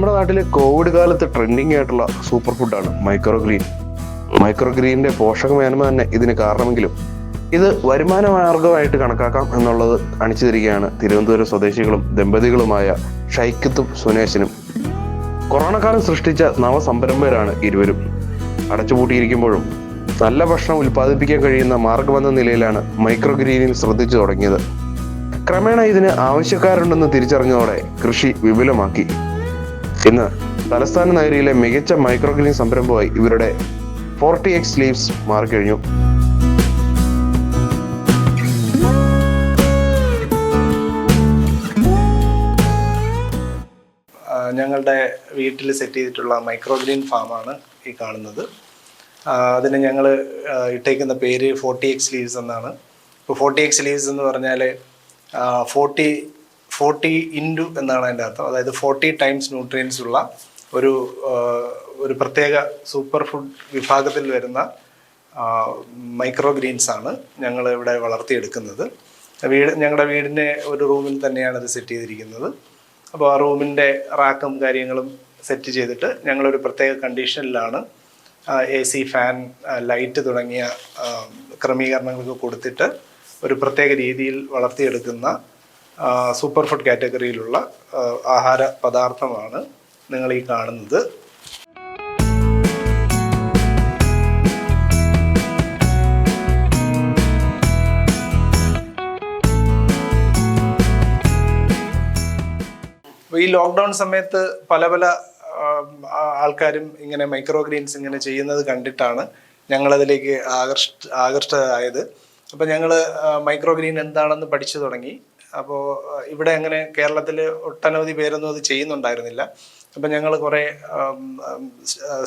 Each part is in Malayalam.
നമ്മുടെ നാട്ടിൽ കോവിഡ് കാലത്ത് ട്രെൻഡിങ് ആയിട്ടുള്ള സൂപ്പർ ഫുഡാണ് മൈക്രോ ഗ്രീൻ മൈക്രോ ഗ്രീനിന്റെ പോഷകമേന്മ തന്നെ ഇതിന് കാരണമെങ്കിലും ഇത് വരുമാന മാർഗമായിട്ട് കണക്കാക്കാം എന്നുള്ളത് കാണിച്ചു തരികയാണ് തിരുവനന്തപുരം സ്വദേശികളും ദമ്പതികളുമായ ഷൈക്കത്തും സുനേശനും. കൊറോണ കാലം സൃഷ്ടിച്ച നവസംരംഭകരാണ് ഇരുവരും. അടച്ചുപൂട്ടിയിരിക്കുമ്പോഴും നല്ല ഭക്ഷണം ഉൽപ്പാദിപ്പിക്കാൻ കഴിയുന്ന മാർഗമെന്ന നിലയിലാണ് മൈക്രോ ഗ്രീനിൽ ശ്രദ്ധിച്ചു തുടങ്ങിയത്. ക്രമേണ ഇതിന് ആവശ്യക്കാരുണ്ടെന്ന് തിരിച്ചറിഞ്ഞതോടെ കൃഷി വിപുലമാക്കി. ഇന്ന് തലസ്ഥാന നഗരിയിലെ മികച്ച മൈക്രോ ഗ്രീൻ സംരംഭമായി ഇവരുടെ ഫോർട്ടി എക്സ് ലീവ്സ് മാറിക്കഴിഞ്ഞു. ഞങ്ങളുടെ വീട്ടിൽ സെറ്റ് ചെയ്തിട്ടുള്ള മൈക്രോ ഗ്രീൻ ഫാമാണ് ഈ കാണുന്നത്. അതിന് ഞങ്ങൾ ഇട്ടേക്കുന്ന പേര് ഫോർട്ടി എക്സ് ലീവ്സ് എന്നാണ്. ഇപ്പോൾ ഫോർട്ടി എക്സ് ലീവ്സ് എന്ന് പറഞ്ഞാൽ ഫോർട്ടി ഫോർട്ടി ഇന്റു എന്നാണ് അതിന്റെ അർത്ഥം. അതായത് ഫോർട്ടി ടൈംസ് ന്യൂട്രിയൻസ് ഉള്ള ഒരു ഒരു പ്രത്യേക സൂപ്പർ ഫുഡ് വിഭാഗത്തിൽ വരുന്ന മൈക്രോ ഗ്രീൻസ് ആണ് ഞങ്ങൾ ഇവിടെ വളർത്തിയെടുക്കുന്നത്. വീട് ഞങ്ങളുടെ വീടിന്റെ ഒരു റൂമിൽ തന്നെയാണ് ഇത് സെറ്റ് ചെയ്തിരിക്കുന്നത്. അപ്പോൾ ആ റൂമിന്റെ റാക്കും കാര്യങ്ങളും സെറ്റ് ചെയ്തിട്ട് ഞങ്ങളൊരു പ്രത്യേക കണ്ടീഷനിലാണ് എ സി ഫാൻ ലൈറ്റ് തുടങ്ങിയ ക്രമീകരണങ്ങൾക്ക് കൊടുത്തിട്ട് ഒരു പ്രത്യേക രീതിയിൽ വളർത്തിയെടുക്കുന്ന സൂപ്പർ ഫുഡ് കാറ്റഗറിയിലുള്ള ആഹാര പദാർത്ഥമാണ് നിങ്ങൾ ഈ കാണുന്നത്. ഈ ലോക്ക്ഡൗൺ സമയത്ത് പല പല ആൾക്കാരും ഇങ്ങനെ മൈക്രോ ഗ്രീൻസ് ഇങ്ങനെ ചെയ്യുന്നത് കണ്ടിട്ടാണ് ഞങ്ങളതിലേക്ക് ആകർഷ ആകർഷ്ടരായത് അപ്പം ഞങ്ങൾ മൈക്രോ ഗ്രീൻ എന്താണെന്ന് പഠിച്ചു തുടങ്ങി. അപ്പോൾ ഇവിടെ അങ്ങനെ കേരളത്തിൽ ഒട്ടനവധി പേരൊന്നും അത് ചെയ്യുന്നുണ്ടായിരുന്നില്ല. അപ്പം ഞങ്ങൾ കുറേ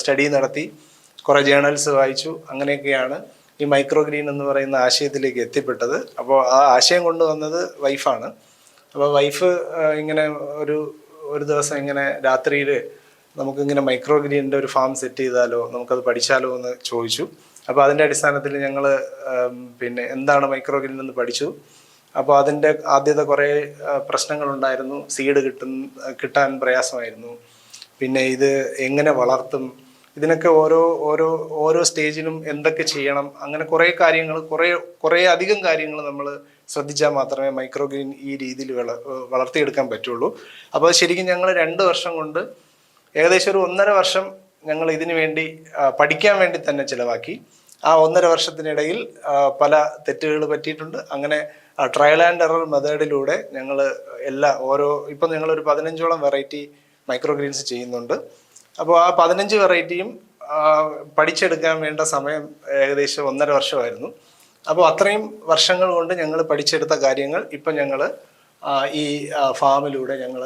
സ്റ്റഡി നടത്തി കുറേ ജേണൽസ് വായിച്ചു അങ്ങനെയൊക്കെയാണ് ഈ മൈക്രോ ഗ്രീൻ എന്ന് പറയുന്ന ആശയത്തിലേക്ക് എത്തിപ്പെട്ടത്. അപ്പോൾ ആ ആശയം കൊണ്ടുവന്നത് വൈഫാണ്. അപ്പോൾ വൈഫ് ഇങ്ങനെ ഒരു ഒരു ദിവസം ഇങ്ങനെ രാത്രിയിൽ നമുക്കിങ്ങനെ മൈക്രോ ഗ്രീനിന്റെ ഒരു ഫാം സെറ്റ് ചെയ്താലോ നമുക്കത് പഠിച്ചാലോ എന്ന് ചോദിച്ചു. അപ്പോൾ അതിന്റെ അടിസ്ഥാനത്തിൽ ഞങ്ങൾ പിന്നെ എന്താണ് മൈക്രോ ഗ്രീൻ എന്ന് പഠിച്ചു. അപ്പോൾ അതിന്റെ ആദ്യത്തെ കുറേ പ്രശ്നങ്ങളുണ്ടായിരുന്നു. സീഡ് കിട്ടും കിട്ടാൻ പ്രയാസമായിരുന്നു. പിന്നെ ഇത് എങ്ങനെ വളർത്തും ഇതിനൊക്കെ ഓരോ ഓരോ ഓരോ സ്റ്റേജിലും എന്തൊക്കെ ചെയ്യണം അങ്ങനെ കുറേ കാര്യങ്ങൾ കുറേ കുറേ അധികം കാര്യങ്ങൾ നമ്മൾ ശ്രദ്ധിച്ചാൽ മാത്രമേ മൈക്രോ ഗ്രീൻ ഈ രീതിയിൽ വള വളർത്തിയെടുക്കാൻ പറ്റുള്ളൂ. അപ്പോൾ ശരിക്കും ഞങ്ങൾ രണ്ട് വർഷം കൊണ്ട് ഏകദേശം ഒരു ഒന്നര വർഷം ഞങ്ങൾ ഇതിനു വേണ്ടി പഠിക്കാൻ വേണ്ടി തന്നെ ചിലവാക്കി. ആ ഒന്നര വർഷത്തിനിടയിൽ പല തെറ്റുകൾ പറ്റിയിട്ടുണ്ട്. അങ്ങനെ ട്രയൽ ആൻഡ് എറർ മെത്തേഡിലൂടെ ഞങ്ങൾ എല്ലാ ഓരോ ഇപ്പം ഞങ്ങൾ ഒരു പതിനഞ്ചോളം വെറൈറ്റി മൈക്രോ ഗ്രീൻസ് ചെയ്യുന്നുണ്ട്. അപ്പോൾ ആ പതിനഞ്ച് വെറൈറ്റിയും പഠിച്ചെടുക്കാൻ വേണ്ട സമയം ഏകദേശം ഒന്നര വർഷമായിരുന്നു. അപ്പോൾ അത്രയും വർഷങ്ങൾ കൊണ്ട് ഞങ്ങൾ പഠിച്ചെടുത്ത കാര്യങ്ങൾ ഇപ്പം ഞങ്ങൾ ഈ ഫാമിലൂടെ ഞങ്ങൾ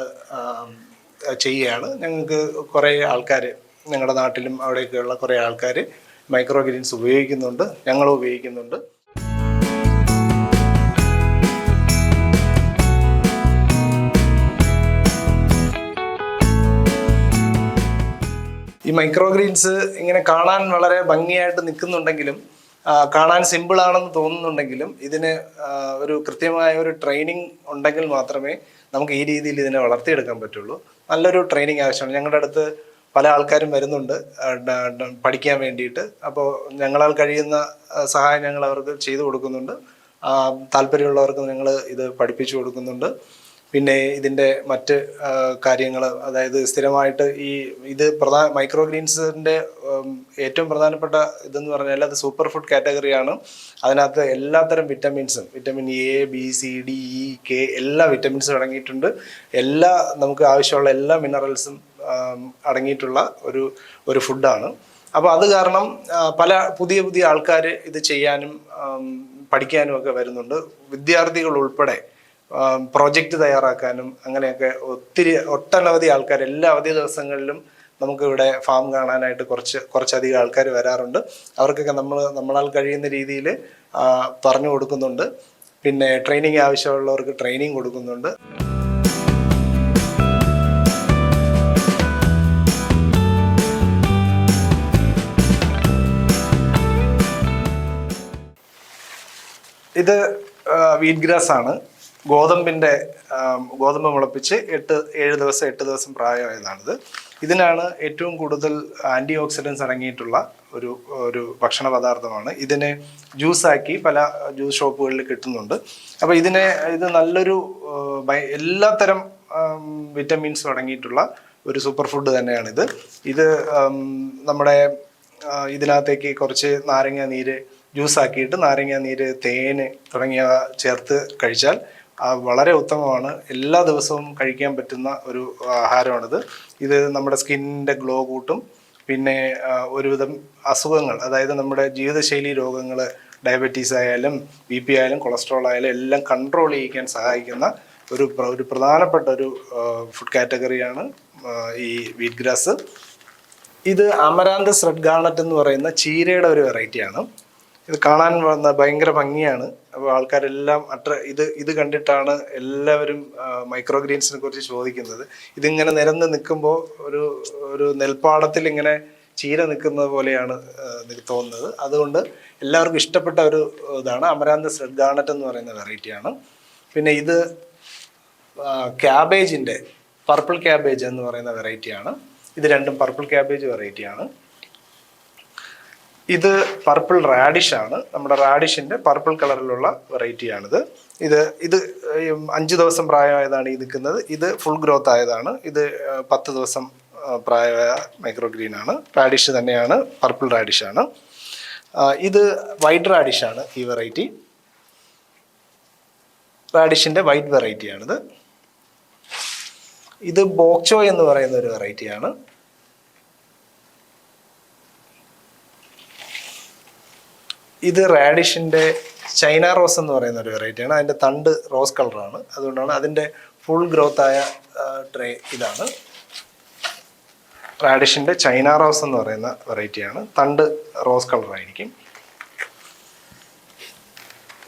ചെയ്യുകയാണ്. ഞങ്ങൾക്ക് കുറേ ആൾക്കാർ ഞങ്ങളുടെ നാട്ടിലും അവിടെയൊക്കെയുള്ള കുറേ ആൾക്കാർ മൈക്രോ ഗ്രീൻസ് ഉപയോഗിക്കുന്നുണ്ട്. ഞങ്ങളും ഉപയോഗിക്കുന്നുണ്ട്. മൈക്രോ ഗ്രീൻസ് ഇങ്ങനെ കാണാൻ വളരെ ഭംഗിയായിട്ട് നിൽക്കുന്നുണ്ടെങ്കിലും കാണാൻ സിമ്പിൾ ആണെന്ന് തോന്നുന്നുണ്ടെങ്കിലും ഇതിന് ഒരു കൃത്യമായ ഒരു ട്രെയിനിങ് ഉണ്ടെങ്കിൽ മാത്രമേ നമുക്ക് ഈ രീതിയിൽ ഇതിനെ വളർത്തിയെടുക്കാൻ പറ്റുള്ളൂ. നല്ലൊരു ട്രെയിനിങ് ആവശ്യമാണ്. ഞങ്ങളുടെ അടുത്ത് പല ആൾക്കാരും വരുന്നുണ്ട് പഠിക്കാൻ വേണ്ടിയിട്ട്. അപ്പോൾ ഞങ്ങളാൽ കഴിയുന്ന സഹായം ഞങ്ങൾ അവർക്ക് ചെയ്തു കൊടുക്കുന്നുണ്ട്. താല്പര്യമുള്ളവർക്ക് ഞങ്ങൾ ഇത് പഠിപ്പിച്ചു കൊടുക്കുന്നുണ്ട്. പിന്നെ ഇതിന്റെ മറ്റ് കാര്യങ്ങൾ അതായത് സ്ഥിരമായിട്ട് ഈ ഇത് പ്രധാന മൈക്രോ ഗ്രീൻസിന്റെ ഏറ്റവും പ്രധാനപ്പെട്ട ഇതെന്ന് പറഞ്ഞാൽ അത് സൂപ്പർ ഫുഡ് കാറ്റഗറിയാണ് അതിനകത്ത് എല്ലാത്തരം വിറ്റമിൻസും vitamin A B C D E K എല്ലാ വിറ്റമിൻസും അടങ്ങിയിട്ടുണ്ട്. എല്ലാ നമുക്ക് ആവശ്യമുള്ള എല്ലാ മിനറൽസും അടങ്ങിയിട്ടുള്ള ഒരു ഒരു ഫുഡാണ് അപ്പോൾ അത് കാരണം പല പുതിയ പുതിയ ആൾക്കാർ ഇത് ചെയ്യാനും പഠിക്കാനും ഒക്കെ വരുന്നുണ്ട്. വിദ്യാർത്ഥികൾ ഉൾപ്പെടെ പ്രോജക്റ്റ് തയ്യാറാക്കാനും അങ്ങനെയൊക്കെ ഒത്തിരി ഒട്ടനവധി ആൾക്കാർ എല്ലാ അവധി ദിവസങ്ങളിലും നമുക്കിവിടെ ഫാം കാണാനായിട്ട് കുറച്ച് കുറച്ചധികം ആൾക്കാർ വരാറുണ്ട്. അവർക്കൊക്കെ നമ്മൾ നമ്മളാൽ കഴിയുന്ന രീതിയിൽ പറഞ്ഞു കൊടുക്കുന്നുണ്ട്. പിന്നെ ട്രെയിനിങ് ആവശ്യമുള്ളവർക്ക് ട്രെയിനിങ് കൊടുക്കുന്നുണ്ട്. ഇത് വീറ്റ് ഗ്രാസ് ആണ് ഗോതമ്പിന്റെ ഗോതമ്പ് മുളപ്പിച്ച് എട്ട് ഏഴ് ദിവസം എട്ട് ദിവസം പ്രായമായതാണിത്. ഇതിനാണ് ഏറ്റവും കൂടുതൽ ആന്റി ഓക്സിഡൻസ് അടങ്ങിയിട്ടുള്ള ഒരു ഒരു ഭക്ഷണ പദാർത്ഥമാണ്. ഇതിനെ ജ്യൂസാക്കി പല ജ്യൂസ് ഷോപ്പുകളിൽ കിട്ടുന്നുണ്ട്. അപ്പോൾ ഇതിനെ ഇത് നല്ലൊരു എല്ലാത്തരം വിറ്റമിൻസും അടങ്ങിയിട്ടുള്ള ഒരു സൂപ്പർ ഫുഡ് തന്നെയാണിത്. ഇത് നമ്മുടെ ഇതിനകത്തേക്ക് കുറച്ച് നാരങ്ങ നീര് ജ്യൂസ് ആക്കിയിട്ട് നാരങ്ങ നീര് തേന് തുടങ്ങിയവ ചേർത്ത് കഴിച്ചാൽ വളരെ ഉത്തമമാണ്. എല്ലാ ദിവസവും കഴിക്കാൻ പറ്റുന്ന ഒരു ആഹാരമാണിത്. ഇത് നമ്മുടെ സ്കിന്നിന്റെ ഗ്ലോ കൂട്ടും. പിന്നെ ഒരുവിധം അസുഖങ്ങൾ അതായത് നമ്മുടെ ജീവിതശൈലി രോഗങ്ങൾ ഡയബറ്റീസ് ആയാലും ബി പി ആയാലും കൊളസ്ട്രോൾ ആയാലും എല്ലാം കൺട്രോൾ ചെയ്യിക്കാൻ സഹായിക്കുന്ന ഒരു ഒരു പ്രധാനപ്പെട്ട ഒരു ഫുഡ് കാറ്റഗറിയാണ് ഈ വീറ്റ് ഗ്രാസ്. ഇത് അമരാന്തസ് റെഡ് ഗാർണറ്റ് എന്ന് പറയുന്ന ചീരയുടെ ഒരു വെറൈറ്റിയാണ്. ഇത് കാണാൻ വന്ന ഭയങ്കര ഭംഗിയാണ്. അപ്പോൾ ആൾക്കാരെല്ലാം അട്ര ഇത് ഇത് കണ്ടിട്ടാണ് എല്ലാവരും മൈക്രോ ഗ്രീൻസിനെ കുറിച്ച് ചോദിക്കുന്നത്. ഇതിങ്ങനെ നിരന്ന് നിൽക്കുമ്പോൾ ഒരു ഒരു നെൽപ്പാടത്തിൽ ഇങ്ങനെ ചീര നിൽക്കുന്നത് പോലെയാണ് തോന്നുന്നത്. അതുകൊണ്ട് എല്ലാവർക്കും ഇഷ്ടപ്പെട്ട ഒരു ഇതാണ് അമരാന്ത സ്രെഡ് ഗാർണറ്റ് എന്ന് പറയുന്ന വെറൈറ്റിയാണ്. പിന്നെ ഇത് ക്യാബേജിന്റെ പർപ്പിൾ ക്യാബേജ് എന്ന് പറയുന്ന വെറൈറ്റിയാണ്. ഇത് രണ്ടും പർപ്പിൾ ക്യാബേജ് വെറൈറ്റിയാണ്. ഇത് പർപ്പിൾ റാഡിഷ് ആണ്. നമ്മുടെ റാഡിഷിന്റെ പർപ്പിൾ കളറിലുള്ള വെറൈറ്റിയാണിത് ഇത് ഇത് അഞ്ചു ദിവസം പ്രായമായതാണ് ഈ നിൽക്കുന്നത്. ഇത് ഫുൾ ഗ്രോത്ത് ആയതാണ്. ഇത് പത്ത് ദിവസം പ്രായമായ മൈക്രോ ഗ്രീൻ ആണ്. റാഡിഷ് തന്നെയാണ് പർപ്പിൾ റാഡിഷ് ആണ്. ഇത് വൈറ്റ് റാഡിഷ് ആണ് ഈ വെറൈറ്റി റാഡിഷിന്റെ വൈറ്റ് വെറൈറ്റിയാണിത് ഇത് ബോക്ചോ എന്ന് പറയുന്ന ഒരു വെറൈറ്റിയാണ് ഇത് റാഡിഷിന്റെ ചൈന റോസ് എന്ന് പറയുന്ന ഒരു വെറൈറ്റിയാണ് അതിന്റെ തണ്ട് റോസ് കളറാണ് അതുകൊണ്ടാണ് അതിന്റെ ഫുൾ ഗ്രോത്ത് ആയ ട്രേ ഇതാണ്. റാഡിഷിന്റെ ചൈന റോസ് എന്ന് പറയുന്ന വെറൈറ്റിയാണ് തണ്ട് റോസ് കളറായിരിക്കും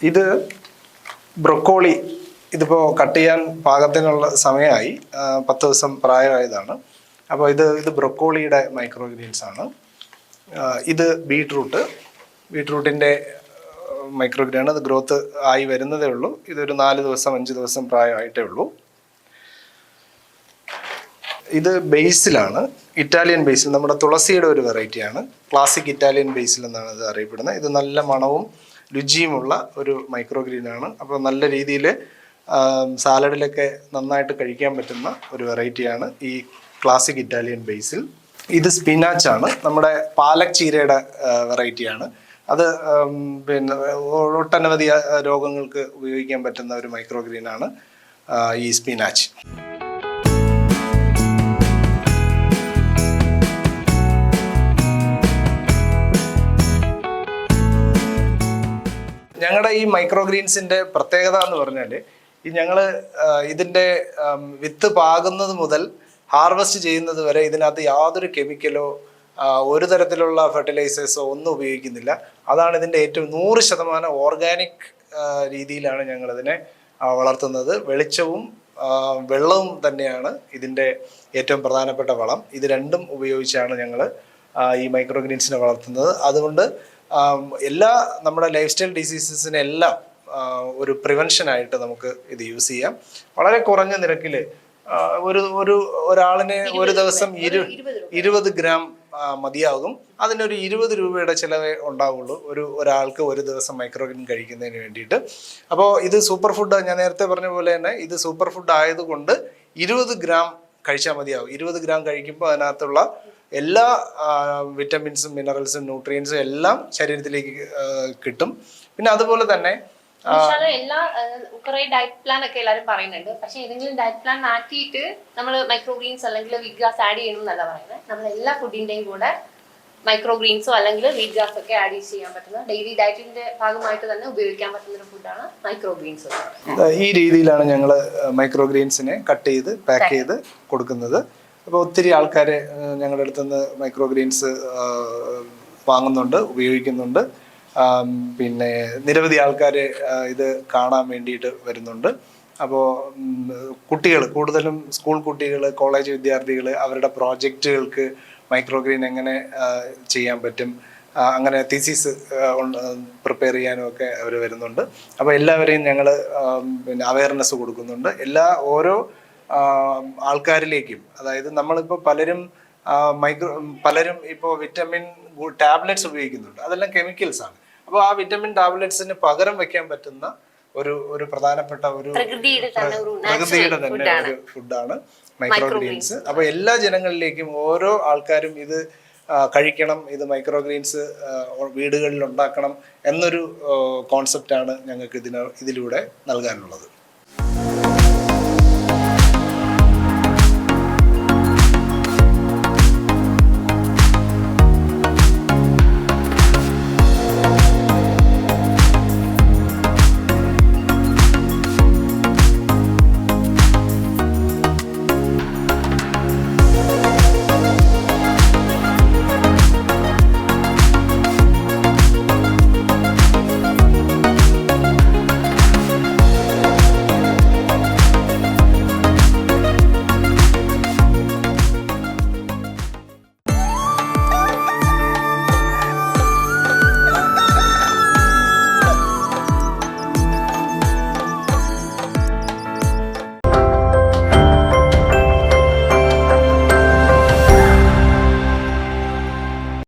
ഇത് ബ്രൊക്കോളി ഇതിപ്പോൾ കട്ട് ചെയ്യാൻ പാകത്തിനുള്ള സമയമായി. പത്ത് ദിവസം പ്രായമായതാണ്. അപ്പോൾ ഇത് ഇത് ബ്രൊക്കോളിയുടെ മൈക്രോഗ്രീൻസ് ആണ്. ഇത് ബീട്രൂട്ട് ബീട്രൂട്ടിന്റെ മൈക്രോ ഗ്രീൻ ആണ്. അത് ഗ്രോത്ത് ആയി വരുന്നതേ ഉള്ളൂ. ഇതൊരു നാല് ദിവസം അഞ്ച് ദിവസം പ്രായമായിട്ടേ ഉള്ളൂ. ഇത് ബേസിലാണ്. ഇറ്റാലിയൻ ബേസിൽ നമ്മുടെ തുളസിയുടെ ഒരു വെറൈറ്റിയാണ് ക്ലാസിക് ഇറ്റാലിയൻ ബേസിൽ എന്നാണ് ഇത് അറിയപ്പെടുന്നത്. ഇത് നല്ല മണവും രുചിയുമുള്ള ഒരു മൈക്രോ ഗ്രീനാണ് അപ്പോൾ നല്ല രീതിയിൽ സാലഡിലൊക്കെ നന്നായിട്ട് കഴിക്കാൻ പറ്റുന്ന ഒരു വെറൈറ്റിയാണ് ഈ ക്ലാസിക് ഇറ്റാലിയൻ ബേസിൽ ഇത് സ്പിനാച്ചാണ് ആണ്. നമ്മുടെ പാലക് ചീരയുടെ വെറൈറ്റിയാണ് അത് പിന്നെ ഒട്ടനവധി രോഗങ്ങൾക്ക് ഉപയോഗിക്കാൻ പറ്റുന്ന ഒരു മൈക്രോ ഗ്രീനാണ് ആ, ഈ സ്പിനാച്ച് ഞങ്ങളുടെ ഈ മൈക്രോ ഗ്രീൻസിന്റെ പ്രത്യേകത എന്ന് പറഞ്ഞാൽ ഈ ഞങ്ങൾ ഇതിന്റെ വിത്ത് പാകുന്നത് മുതൽ ഹാർവെസ്റ്റ് ചെയ്യുന്നത് വരെ ഇതിനകത്ത് യാതൊരു കെമിക്കലോ ഒരു തരത്തിലുള്ള ഫെർട്ടിലൈസേഴ്സോ ഒന്നും ഉപയോഗിക്കുന്നില്ല. അതാണ് ഇതിന്റെ ഏറ്റവും നൂറ് ശതമാനം ഓർഗാനിക് രീതിയിലാണ് ഞങ്ങളിതിനെ വളർത്തുന്നത്. വെളിച്ചവും വെള്ളവും തന്നെയാണ് ഇതിന്റെ ഏറ്റവും പ്രധാനപ്പെട്ട വളം. ഇത് രണ്ടും ഉപയോഗിച്ചാണ് ഞങ്ങൾ ഈ മൈക്രോഗ്രീൻസിനെ വളർത്തുന്നത്. അതുകൊണ്ട് എല്ലാ നമ്മുടെ ലൈഫ് സ്റ്റൈൽ ഡിസീസസിനെല്ലാം ഒരു പ്രിവെൻഷനായിട്ട് നമുക്ക് ഇത് യൂസ് ചെയ്യാം. വളരെ കുറഞ്ഞ നിരക്കിൽ ഒരു ഒരു ഒരാളിനെ ഒരു ദിവസം ഇരു ഇരുപത് ഗ്രാം മതിയാകും. അതിനൊരു ഇരുപത് രൂപയുടെ ചിലവേ ഉണ്ടാവുള്ളൂ. ഒരു ഒരാൾക്ക് ഒരു ദിവസം മൈക്രോഗ്രീൻ കഴിക്കുന്നതിന് വേണ്ടിയിട്ട്. അപ്പോൾ ഇത് സൂപ്പർ ഫുഡ്. ഞാൻ നേരത്തെ പറഞ്ഞ പോലെ തന്നെ ഇത് സൂപ്പർ ഫുഡ് ആയതുകൊണ്ട് ഇരുപത് ഗ്രാം കഴിച്ചാൽ മതിയാവും. ഇരുപത് ഗ്രാം കഴിക്കുമ്പോൾ അതിനകത്തുള്ള എല്ലാ വിറ്റമിൻസും മിനറൽസും ന്യൂട്രിയൻസും എല്ലാം ശരീരത്തിലേക്ക് കിട്ടും. പിന്നെ അതുപോലെ തന്നെ എല്ലാ കുറെ ഡയറ്റ് പ്ലാൻ ഒക്കെ എല്ലാരും പറയുന്നുണ്ട്. പക്ഷെ ഏതെങ്കിലും ഡയറ്റ് പ്ലാൻ മാറ്റിയിട്ട് നമ്മൾ അല്ലെങ്കിൽ വീറ്റ് ഗ്രാസ് ആഡ് ചെയ്യണം എന്നല്ല പറയുന്നത്. നമ്മൾ എല്ലാ ഫുഡിന്റെയും കൂടെ അല്ലെങ്കിൽ വീറ്റ് ഗ്രാസ് ഒക്കെ ആഡ് ചെയ്യാൻ പറ്റുന്ന ഡെയിലി ഡയറ്റിന്റെ ഭാഗമായിട്ട് തന്നെ ഉപയോഗിക്കാൻ പറ്റുന്ന ഒരു ഫുഡാണ് ഈ രീതിയിലാണ് ഞങ്ങൾ മൈക്രോ ഗ്രീൻസിനെ കട്ട് ചെയ്ത് പാക്ക് ചെയ്ത് കൊടുക്കുന്നത്. അപ്പോൾ ഒത്തിരി ആൾക്കാരെ ഞങ്ങളുടെ അടുത്തുനിന്ന് മൈക്രോഗ്രീൻസ് മൈക്രോ ഗ്രീൻസ് വാങ്ങുന്നുണ്ട് ഉപയോഗിക്കുന്നുണ്ട്. പിന്നെ നിരവധി ആൾക്കാർ ഇത് കാണാൻ വേണ്ടിയിട്ട് വരുന്നുണ്ട്. അപ്പോൾ കുട്ടികൾ കൂടുതലും സ്കൂൾ കുട്ടികൾ കോളേജ് വിദ്യാർത്ഥികൾ അവരുടെ പ്രോജക്റ്റുകൾക്ക് മൈക്രോ ഗ്രീൻ എങ്ങനെ ചെയ്യാൻ പറ്റും അങ്ങനെ തീസീസ് പ്രിപ്പയർ ചെയ്യാനും ഒക്കെ അവർ വരുന്നുണ്ട്. അപ്പോൾ എല്ലാവരെയും ഞങ്ങൾ പിന്നെ അവയർനെസ് കൊടുക്കുന്നുണ്ട്. എല്ലാ ഓരോ ആൾക്കാരിലേക്കും അതായത് നമ്മളിപ്പോൾ പലരും മൈക്രോ പലരും ഇപ്പോൾ വിറ്റമിൻ ടാബ്ലറ്റ്സ് ഉപയോഗിക്കുന്നുണ്ട്. അതെല്ലാം കെമിക്കൽസ് ആണ്. അപ്പോൾ ആ വിറ്റമിൻ ടാബ്ലറ്റ്സിന് പകരം വെക്കാൻ പറ്റുന്ന ഒരു ഒരു പ്രധാനപ്പെട്ട ഒരു പ്രകൃതിയുടെ തന്നെ ഒരു പ്രകൃതിയുടെ തന്നെ ഒരു ഫുഡാണ് മൈക്രോഗ്രീൻസ് അപ്പോൾ എല്ലാ ജനങ്ങളിലേക്കും ഓരോ ആൾക്കാരും ഇത് കഴിക്കണം ഇത് മൈക്രോഗ്രീൻസ് വീടുകളിൽ ഉണ്ടാക്കണം എന്നൊരു കോൺസെപ്റ്റാണ് ഞങ്ങൾക്ക് ഇതിന് ഇതിലൂടെ നൽകാനുള്ളത്.